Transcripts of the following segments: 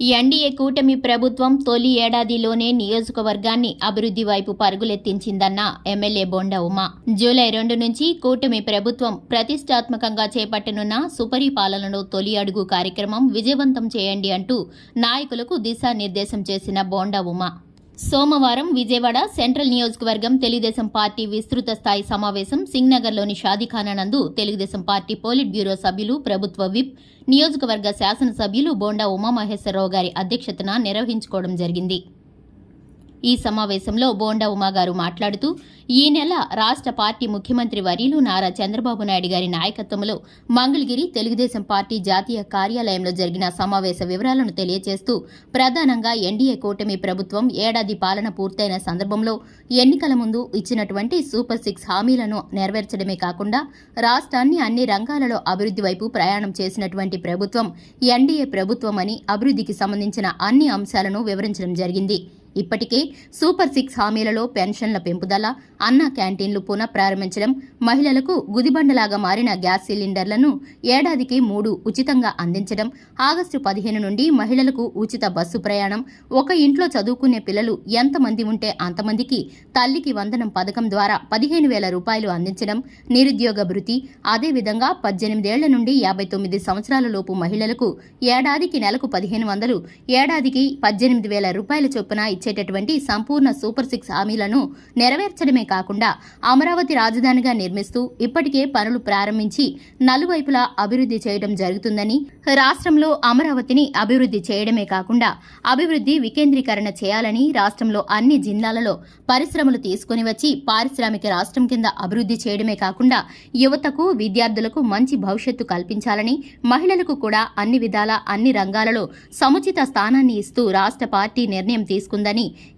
NDA కూటమి ప్రభుత్వం తొలి ఏడాదిలోనే నియోజకవర్గాన్ని అభివృద్ధి వైపు పరుగులెత్తించిందన్న ఎమ్మెల్యే బొండ ఉమా. జూలై రెండు నుంచి కూటమి ప్రభుత్వం ప్రతిష్టాత్మకంగా చేపట్టనున్న సుపరిపాలనలో తొలి అడుగు కార్యక్రమం విజయవంతం చేయండి అంటూ నాయకులకు దిశానిర్దేశం చేసిన బోండా ఉమా. సోమవారం విజయవాడ సెంట్రల్ నియోజకవర్గం తెలుగుదేశం పార్టీ విస్తృత స్థాయి సమావేశం సింగ్నగర్లోని షాదీఖానా నందు తెలుగుదేశం పార్టీ పోలిట్ బ్యూరో సభ్యులు ప్రభుత్వ విప్ నియోజకవర్గ శాసనసభ్యులు బోండా ఉమామహేశ్వరరావు గారి అధ్యక్షతన నిర్వహించుకోవడం జరిగింది. ఈ సమావేశంలో బోండా ఉమాగారు మాట్లాడుతూ ఈ నెల రాష్ట్ర పార్టీ ముఖ్యమంత్రి వర్యులు నారా చంద్రబాబు నాయుడు గారి నాయకత్వంలో మంగళగిరి తెలుగుదేశం పార్టీ జాతీయ కార్యాలయంలో జరిగిన సమావేశ వివరాలను తెలియజేస్తూ ప్రధానంగా ఎన్డీఏ కూటమి ప్రభుత్వం ఏడాది పాలన పూర్తయిన సందర్భంలో ఎన్నికల ముందు ఇచ్చినటువంటి సూపర్ సిక్స్ హామీలను నెరవేర్చడమే కాకుండా రాష్ట్రాన్ని అన్ని రంగాలలో అభివృద్ధి వైపు ప్రయాణం చేసినటువంటి ప్రభుత్వం ఎన్డీఏ ప్రభుత్వమని అభివృద్ధికి సంబంధించిన అన్ని అంశాలను వివరించడం జరిగింది. ఇప్పటికే సూపర్ సిక్స్ హామీలలో పెన్షన్ల పెంపుదల అన్న క్యాంటీన్లు పునః ప్రారంభించడం మహిళలకు గుదిబండలాగా మారిన గ్యాస్ సిలిండర్లను ఏడాదికి మూడు ఉచితంగా అందించడం ఆగస్టు పదిహేను నుండి మహిళలకు ఉచిత బస్సు ప్రయాణం ఒక ఇంట్లో చదువుకునే పిల్లలు ఎంతమంది ఉంటే అంతమందికి తల్లికి వందనం పథకం ద్వారా పదిహేను వేల రూపాయలు అందించడం నిరుద్యోగ భృతి అదేవిధంగా పద్దెనిమిదేళ్ళ నుండి యాభై తొమ్మిది సంవత్సరాల లోపు మహిళలకు ఏడాదికి నెలకు పదిహేను వందలు ఏడాదికి పద్దెనిమిది వేల రూపాయల చొప్పున ఇచ్చేటటువంటి సంపూర్ణ సూపర్ సిక్స్ హామీలను నెరవేర్చడమే కాకుండా అమరావతి రాజధానిగా నిర్మిస్తూ ఇప్పటికే పనులు ప్రారంభించి నలువైపులా అభివృద్ధి చేయడం జరుగుతుందని రాష్ట్రంలో అమరావతిని అభివృద్ధి చేయడమే కాకుండా అభివృద్ధి వికేంద్రీకరణ చేయాలని రాష్ట్రంలో అన్ని జిల్లాలలో పరిశ్రమలు తీసుకుని వచ్చి పారిశ్రామిక రాష్ట్రం కింద అభివృద్ధి చేయడమే కాకుండా యువతకు విద్యార్థులకు మంచి భవిష్యత్తు కల్పించాలని మహిళలకు కూడా అన్ని విధాల అన్ని రంగాలలో సముచిత స్థానాన్ని ఇస్తూ రాష్ట్ర పార్టీ నిర్ణయం తీసుకుందని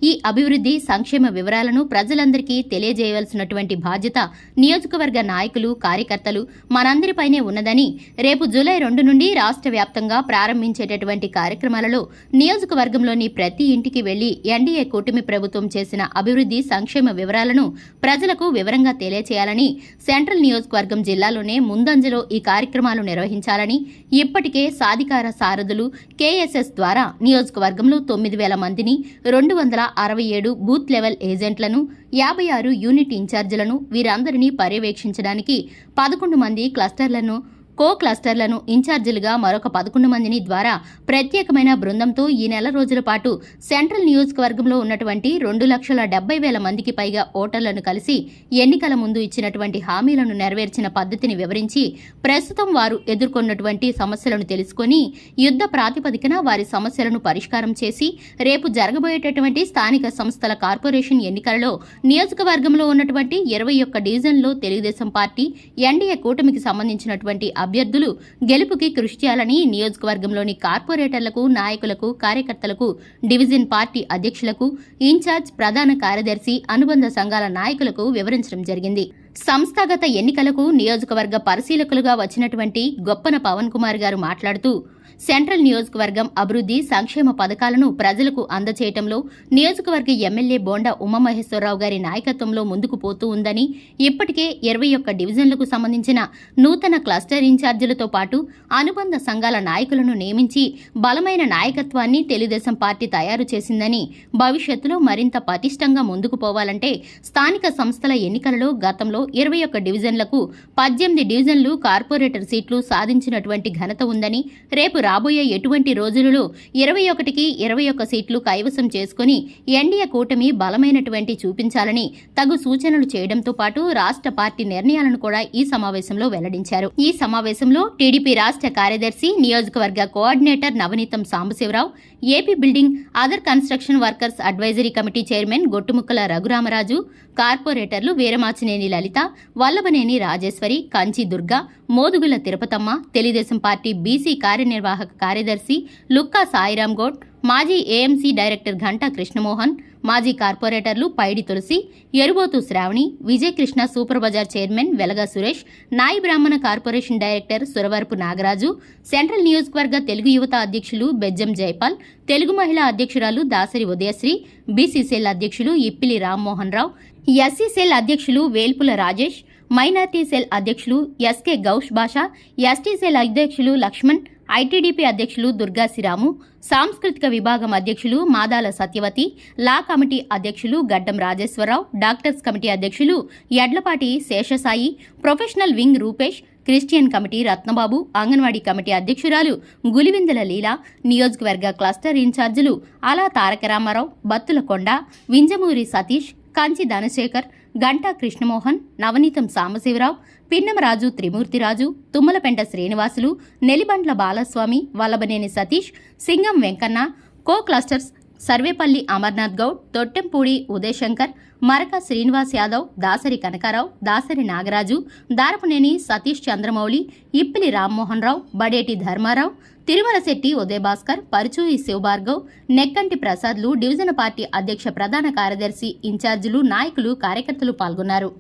ఈ అభివృద్ధి సంక్షేమ వివరాలను ప్రజలందరికీ తెలియజేయవలసినటువంటి బాధ్యత నియోజకవర్గ నాయకులు కార్యకర్తలు మనందరిపైనే ఉన్నదని రేపు జూలై రెండు నుండి రాష్ట్ర వ్యాప్తంగా ప్రారంభించేటటువంటి కార్యక్రమాలలో నియోజకవర్గంలోని ప్రతి ఇంటికి వెళ్ళి ఎన్డీఏ కూటమి ప్రభుత్వం చేసిన అభివృద్ధి సంక్షేమ వివరాలను ప్రజలకు వివరంగా తెలియచేయాలని సెంట్రల్ నియోజకవర్గం జిల్లాలోనే ముందంజలో ఈ కార్యక్రమాలు నిర్వహించాలని ఇప్పటికే సాధికార సారథులు కేఎస్ఎస్ ద్వారా నియోజకవర్గంలో తొమ్మిది వేల మందిని రెండు వందల అరవై ఏడు బూత్ లెవెల్ ఏజెంట్లను యాభై ఆరు యూనిట్ ఇన్ఛార్జీలను వీరందరినీ పర్యవేక్షించడానికి పదకొండు మంది క్లస్టర్లను కో క్లస్టర్లను ఇన్ఛార్జీలుగా మరొక పదకొండు మందిని ద్వారా ప్రత్యేకమైన బృందంతో ఈ నెల రోజుల పాటు సెంట్రల్ నియోజకవర్గంలో ఉన్నటువంటి రెండు లక్షల డెబ్బై వేల మందికి పైగా ఓటర్లను కలిసి ఎన్నికల ముందు ఇచ్చినటువంటి హామీలను నెరవేర్చిన పద్ధతిని వివరించి ప్రస్తుతం వారు ఎదుర్కొన్నటువంటి సమస్యలను తెలుసుకొని యుద్ధ ప్రాతిపదికన వారి సమస్యలను పరిష్కారం చేసి రేపు జరగబోయేటటువంటి స్థానిక సంస్థల కార్పొరేషన్ ఎన్నికలలో నియోజకవర్గంలో ఉన్నటువంటి ఇరవై ఒక్క డివిజన్లో తెలుగుదేశం పార్టీ ఎన్డీఏ కూటమికి సంబంధించినటువంటి అభ్యర్థులు గెలుపుకి కృషి చేయాలని నియోజకవర్గంలోని కార్పొరేటర్లకు నాయకులకు కార్యకర్తలకు డివిజన్ పార్టీ అధ్యక్షులకు ఇన్ఛార్జ్ ప్రధాన కార్యదర్శి అనుబంధ సంఘాల నాయకులకు వివరించడం జరిగింది. సంస్థాగత ఎన్నికలకు నియోజకవర్గ పరిశీలకులుగా వచ్చినటువంటి గొప్పన పవన్ కుమార్ గారు మాట్లాడుతూ సెంట్రల్ నియోజకవర్గం అభివృద్ధి సంక్షేమ పథకాలను ప్రజలకు అందచేయటంలో నియోజకవర్గ ఎమ్మెల్యే బోండా ఉమామహేశ్వరరావు గారి నాయకత్వంలో ముందుకు పోతూ ఉందని ఇప్పటికే ఇరవై ఒక్క డివిజన్లకు సంబంధించిన నూతన క్లస్టర్ ఇన్ఛార్జీలతో పాటు అనుబంధ సంఘాల నాయకులను నియమించి బలమైన నాయకత్వాన్ని తెలుగుదేశం పార్టీ తయారు చేసిందని భవిష్యత్తులో మరింత పటిష్టంగా ముందుకు పోవాలంటే స్థానిక సంస్థల ఎన్నికలలో గతంలో ఇరవై ఒక్క డివిజన్లకు పద్దెనిమిది డివిజన్లు కార్పొరేటర్ సీట్లు సాధించినటువంటి ఘనత ఉందని రేపు రాబోయే ఎటువంటి రోజులలో ఇరవై ఒకటికి ఇరవై ఒక్క సీట్లు కైవసం చేసుకుని ఎన్డీఏ కూటమి బలమైనటువంటి చూపించాలని తగు సూచనలు చేయడంతో పాటు రాష్ట్ర పార్టీ నిర్ణయాలను కూడా ఈ సమావేశంలో వెల్లడించారు. ఈ సమావేశంలో టీడీపీ రాష్ట్ర కార్యదర్శి నియోజకవర్గ coordinator Navaneetham Sambasivarao AP building other construction workers advisory committee chairman Gottumukkala Raghuramaraju కార్పొరేటర్లు వీరమాచినేని లలిత వల్లభనేని రాజేశ్వరి కంచి దుర్గా మోదుగుల తిరుపతమ్మ తెలుగుదేశం పార్టీ బీసీ కార్యనిర్వాహక కార్యదర్శి లుక్కా సాయిరామ్ గౌడ్ మాజీ ఏఎంసీ డైరెక్టర్ ఘంటా కృష్ణమోహన్ మాజీ కార్పొరేటర్లు Paidi Tulasi Erubothu Sravani Vijayakrishna super bazaar chairman Velaga Suresh Nayi Brahmana corporation director Suravarapu Nagaraju central నియోజకవర్గ తెలుగు యువత అధ్యక్షులు బెజ్జం జైపాల్ తెలుగు మహిళా అధ్యక్షురాలు దాసరి ఉదయశ్రీ బీసీ సెల్ అధ్యక్షులు ఇప్పిలి రామ్మోహన్ రావు ఎస్సీ సెల్ అధ్యక్షులు వేల్పుల రాజేష్ మైనార్టీ సెల్ అధ్యక్షులు SK Gouse Basha ST cell అధ్యక్షులు లక్ష్మణ్ ఐటీడీపీ అధ్యక్షులు దుర్గాశిరాము సాంస్కృతిక విభాగం అధ్యక్షులు మాదాల సత్యవతి లా కమిటీ అధ్యక్షులు గడ్డం రాజేశ్వరరావు డాక్టర్స్ కమిటీ అధ్యక్షులు Yadlapati Seshasai professional wing Rupesh Christian committee Ratnababu Anganwadi committee అధ్యక్షురాలు గులివిందల లీల నియోజకవర్గ క్లస్టర్ ఇన్ఛార్జీలు అలా తారక రామారావు బత్తులకొండ వింజమూరి సతీష్ కంచి ధనశేఖర్ గంటా కృష్ణమోహన్ నవనీతం సాంబశివరావు పిన్నమరాజు త్రిమూర్తిరాజు తుమ్మలపెంట శ్రీనివాసులు నెలిబండ్ల బాలస్వామి వల్లభనేని సతీష్ సింగం వెంకన్న కో క్లస్టర్స్ సర్వేపల్లి అమర్నాథ్ గౌడ్ తొట్టెంపూడి ఉదయశంకర్ మరక శ్రీనివాస్ యాదవ్ దాసరి కనకారావు దాసరి నాగరాజు దారపునేని సతీష్ చంద్రమౌళి ఇప్పిలి రామ్మోహన్ రావు బడేటి ధర్మారావు తిరుమలశెట్టి ఉదయభాస్కర్ పరుచూరి శివభార్గవ్ నెక్కంటి ప్రసాద్లు డివిజన్ పార్టీ అధ్యక్ష ప్రధాన కార్యదర్శి ఇన్ఛార్జీలు నాయకులు కార్యకర్తలు పాల్గొన్నారు.